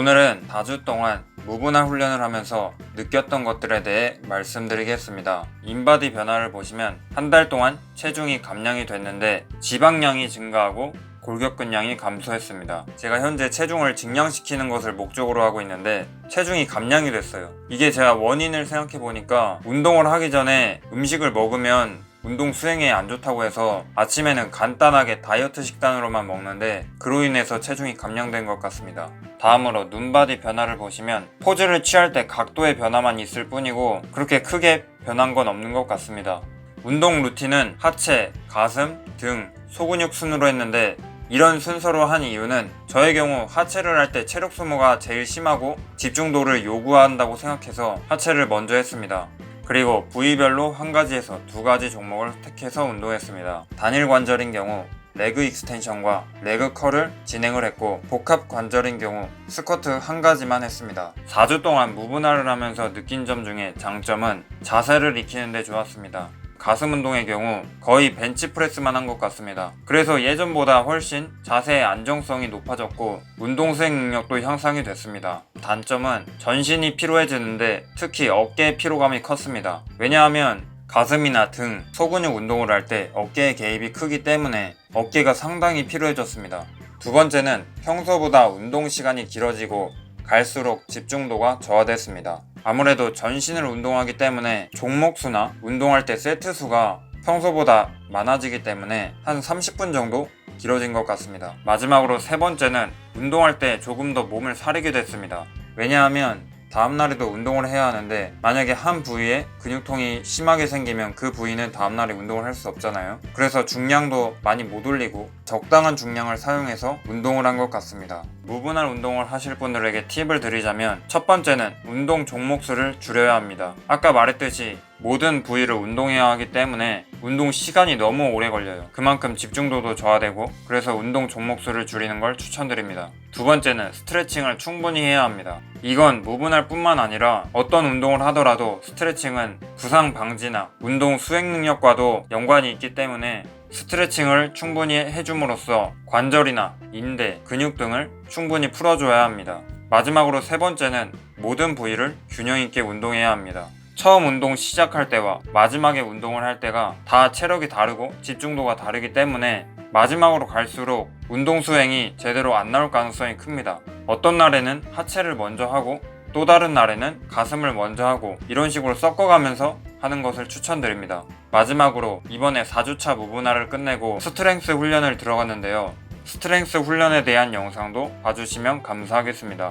오늘은 4주 동안 무분할 훈련을 하면서 느꼈던 것들에 대해 말씀드리겠습니다. 인바디 변화를 보시면 한 달 동안 체중이 감량이 됐는데 지방량이 증가하고 골격근량이 감소했습니다. 제가 현재 체중을 증량시키는 것을 목적으로 하고 있는데 체중이 감량이 됐어요. 이게 제가 원인을 생각해 보니까 운동을 하기 전에 음식을 먹으면 운동 수행에 안 좋다고 해서 아침에는 간단하게 다이어트 식단으로만 먹는데 그로 인해서 체중이 감량된 것 같습니다. 다음으로 눈바디 변화를 보시면 포즈를 취할 때 각도의 변화만 있을 뿐이고 그렇게 크게 변한 건 없는 것 같습니다. 운동 루틴은 하체, 가슴, 등, 소근육 순으로 했는데 이런 순서로 한 이유는 저의 경우 하체를 할 때 체력 소모가 제일 심하고 집중도를 요구한다고 생각해서 하체를 먼저 했습니다. 그리고 부위별로 한 가지에서 두 가지 종목을 택해서 운동했습니다. 단일 관절인 경우 레그 익스텐션과 레그 컬을 진행을 했고 복합 관절인 경우 스쿼트 한 가지만 했습니다. 4주 동안 무분할을 하면서 느낀 점 중에 장점은 자세를 익히는데 좋았습니다. 가슴 운동의 경우 거의 벤치프레스만 한 것 같습니다. 그래서 예전보다 훨씬 자세의 안정성이 높아졌고 운동 수행 능력도 향상이 됐습니다. 단점은 전신이 피로해지는데 특히 어깨의 피로감이 컸습니다. 왜냐하면 가슴이나 등, 소근육 운동을 할 때 어깨의 개입이 크기 때문에 어깨가 상당히 피로해졌습니다. 두 번째는 평소보다 운동 시간이 길어지고 갈수록 집중도가 저하됐습니다. 아무래도 전신을 운동하기 때문에 종목 수나 운동할 때 세트 수가 평소보다 많아지기 때문에 한 30분 정도 길어진 것 같습니다. 마지막으로 세 번째는 운동할 때 조금 더 몸을 사리게 됐습니다. 왜냐하면 다음날에도 운동을 해야 하는데 만약에 한 부위에 근육통이 심하게 생기면 그 부위는 다음날에 운동을 할 수 없잖아요. 그래서 중량도 많이 못 올리고 적당한 중량을 사용해서 운동을 한 것 같습니다. 무분할 운동을 하실 분들에게 팁을 드리자면 첫 번째는 운동 종목 수를 줄여야 합니다. 아까 말했듯이 모든 부위를 운동해야 하기 때문에 운동 시간이 너무 오래 걸려요. 그만큼 집중도도 저하되고 그래서 운동 종목 수를 줄이는 걸 추천드립니다. 두 번째는 스트레칭을 충분히 해야 합니다. 이건 무분할 뿐만 아니라 어떤 운동을 하더라도 스트레칭은 부상 방지나 운동 수행 능력과도 연관이 있기 때문에 스트레칭을 충분히 해줌으로써 관절이나 인대, 근육 등을 충분히 풀어줘야 합니다. 마지막으로 세 번째는 모든 부위를 균형 있게 운동해야 합니다. 처음 운동 시작할 때와 마지막에 운동을 할 때가 다 체력이 다르고 집중도가 다르기 때문에 마지막으로 갈수록 운동 수행이 제대로 안 나올 가능성이 큽니다. 어떤 날에는 하체를 먼저 하고 또 다른 날에는 가슴을 먼저 하고 이런 식으로 섞어가면서 하는 것을 추천드립니다. 마지막으로 이번에 4주차 무분할을 끝내고 스트렝스 훈련을 들어갔는데요. 스트렝스 훈련에 대한 영상도 봐주시면 감사하겠습니다.